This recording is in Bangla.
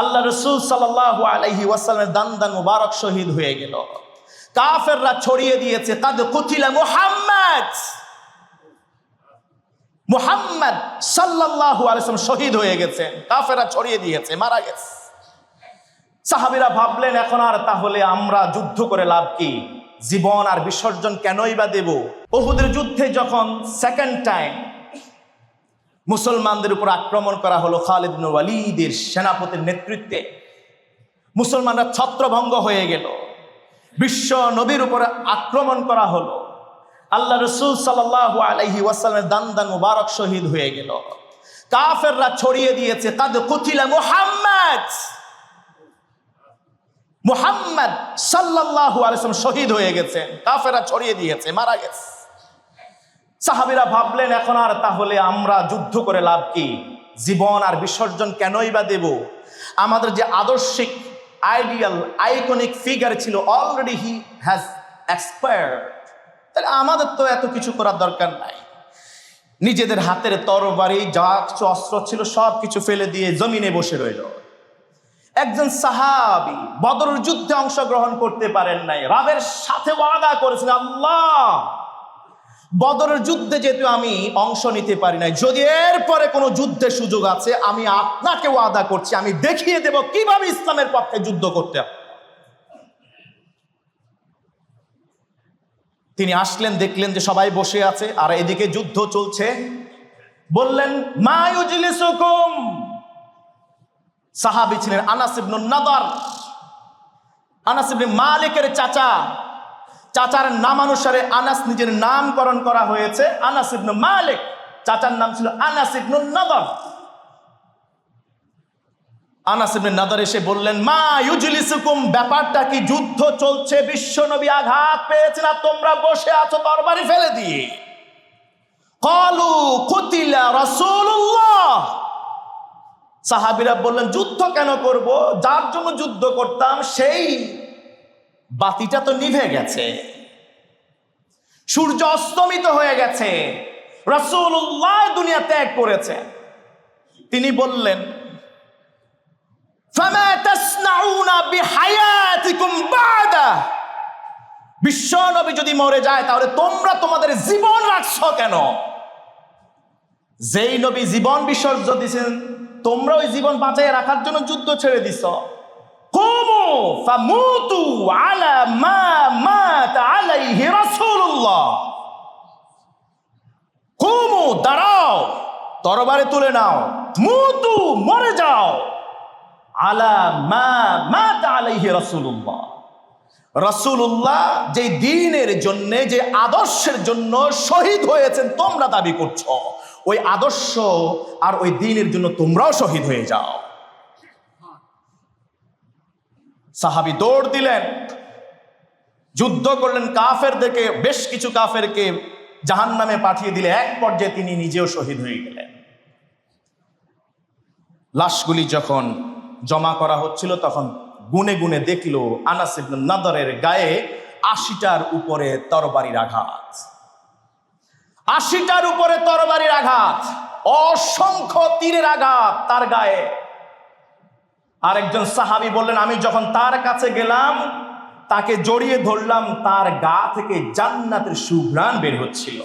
আল্লাহ রসুল সাল্লাহ আলহি ওয়াসালামের দান দান মুবারক শহীদ হয়ে গেল। কাফেররা ছড়িয়ে দিয়েছে, কাদ কুতিলা মুহাম্মদ! মুহাম্মদ সাল্লাল্লাহু আলাইহি ওয়াসাল্লাম শহীদ হয়ে গেছে কাফেররা ছড়িয়ে দিয়েছে, মারা গেছে। সাহাবীরা ভাবলেন, এখন আর তাহলে আমরা যুদ্ধ করে লাভ কি? জীবন আর বিসর্জন কেনই বা দেব? ওহুদের যুদ্ধে যখন সেকেন্ড টাইম মুসলমানদের উপর আক্রমণ করা হলো খালিদ ওয়ালিদের সেনাপতির নেতৃত্বে। মুসলমানরা ছত্রভঙ্গ হয়ে গেল। বিশ্ব নবীর উপর আক্রমণ করা হলো। আল্লাহ রসুল সাল্লাহ আলহি ওয়াসালামের দান দান মুবারক শহীদ হয়ে গেল। কাফেররা ছড়িয়ে দিয়েছে, কাদ কুতিলা মুহাম্মদ! মুহাম্মদ সাল্লাল্লাহু আলাইহি শহীদ হয়ে গেছেন। কাফেররা ছড়িয়ে দিয়েছে, মারা গেছে। সাহাবীরা ভাবলেন, এখন আর তাহলে আমরা যুদ্ধ করে লাভ কি? জীবন আর বিসর্জন কেনই বা দেব? আমাদের যে আদর্শিক আইডিয়াল আইকনিক ফিগার ছিল অলরেডি হি হ্যাজ এক্সপায়ার্ড তাহলে আমাদের তো এত কিছু করার দরকার নাই। নিজেদের হাতের তরবারি, যা কিছু অস্ত্র ছিল, সব কিছু ফেলে দিয়ে জমিনে বসে রইল। একজন সাহাবি বদর যুদ্ধে অংশগ্রহণ করতে পারেন নাই। রাবের সাথে ওয়াদা করেছেন, আল্লাহ বদরের যুদ্ধে যেহেতু আমি অংশ নিতে পারি নাই, যদি এরপরে কোনো যুদ্ধের সুযোগ আছে, আমি আপনাকে ওয়াদা করছি, আমি দেখিয়ে দেব কীভাবে ইসলামের পক্ষে যুদ্ধ করতে তিনি আসলেন, দেখলেন যে সবাই বসে আছে, আর এদিকে যুদ্ধ চলছে। বললেন সাহাবি ছিলেন Anas ibnun Nadar. Anas ibn মালিকের চাচা। চাচার নামানুসারে আনাস নিজের নামকরণ করা হয়েছে। আনাস ইবনু মালিক, চাচার নাম ছিল Anas ibnun Nadar. Anas ibn Nadar এসে বললেন, মা ইউজলিসুকুম, ব্যাপারটা কি যুদ্ধ চলছে? বিশ্ব নবী আঘাত পেয়েছেন আর তোমরা বসে আছো, তরবারি ফেলে দিয়ে। কলু কুতিলা রাসূলুল্লাহ। সাহাবীরা বললেন, যুদ্ধ কেন করব? যার জন্য যুদ্ধ করতাম, সেই বাতিটা তো নিভে গেছে। সূর্য অস্তমিত হয়ে গেছে। রাসূলুল্লাহ দুনিয়া ত্যাগ করেছে। তিনি বললেন বিশ্ব নবী যদি মরে যায়, তাহলে তোমরা তোমাদের জীবন রাখছ কেন? যেই নবী জীবন বিসর্জন দিয়েছেন তোমরা ওই জীবন বাঁচাই রাখার জন্য যুদ্ধ ছেড়ে দিছ। কুমু ফামুতু আলা মা মাত আলাইহি রাসূলুল্লাহ কুমু দাঁড়াও, তরবারে তুলে নাও মুতু মরে যাও আলা মা মাত আলাইহি রাসূলুল্লাহ রাসূলুল্লাহ যে দিনের জন্য, যে আদর্শের জন্য শহীদ হয়েছেন, তোমরা দাবি করছ। ওই আদর্শ আর ওই দিনের জন্য তোমরাও শহীদ হয়ে যাও। সাহাবি দৌড় দিলেন, যুদ্ধ করলেন কাফের দেখে বেশ কিছু কাফেরকে জাহান নামে পাঠিয়ে দিলে, এক পর্যায়ে তিনি নিজেও শহীদ হয়ে গেলেন। লাশগুলি যখন জমা করা হচ্ছিল, তখন গুনে গুনে দেখল আনাস ইবনে নাদরের গায়ে আশিটার উপরে তরবারির আঘাত। আশিটার উপরে তরবারির আঘাত, অসংখ্য তীরের আঘাত তার গায়ে। আরেকজন সাহাবি বললেন, আমি যখন তার কাছে গেলাম, তাকে জড়িয়ে ধরলাম, তার গা থেকে জান্নাতের সুঘ্রাণ বের হচ্ছিল।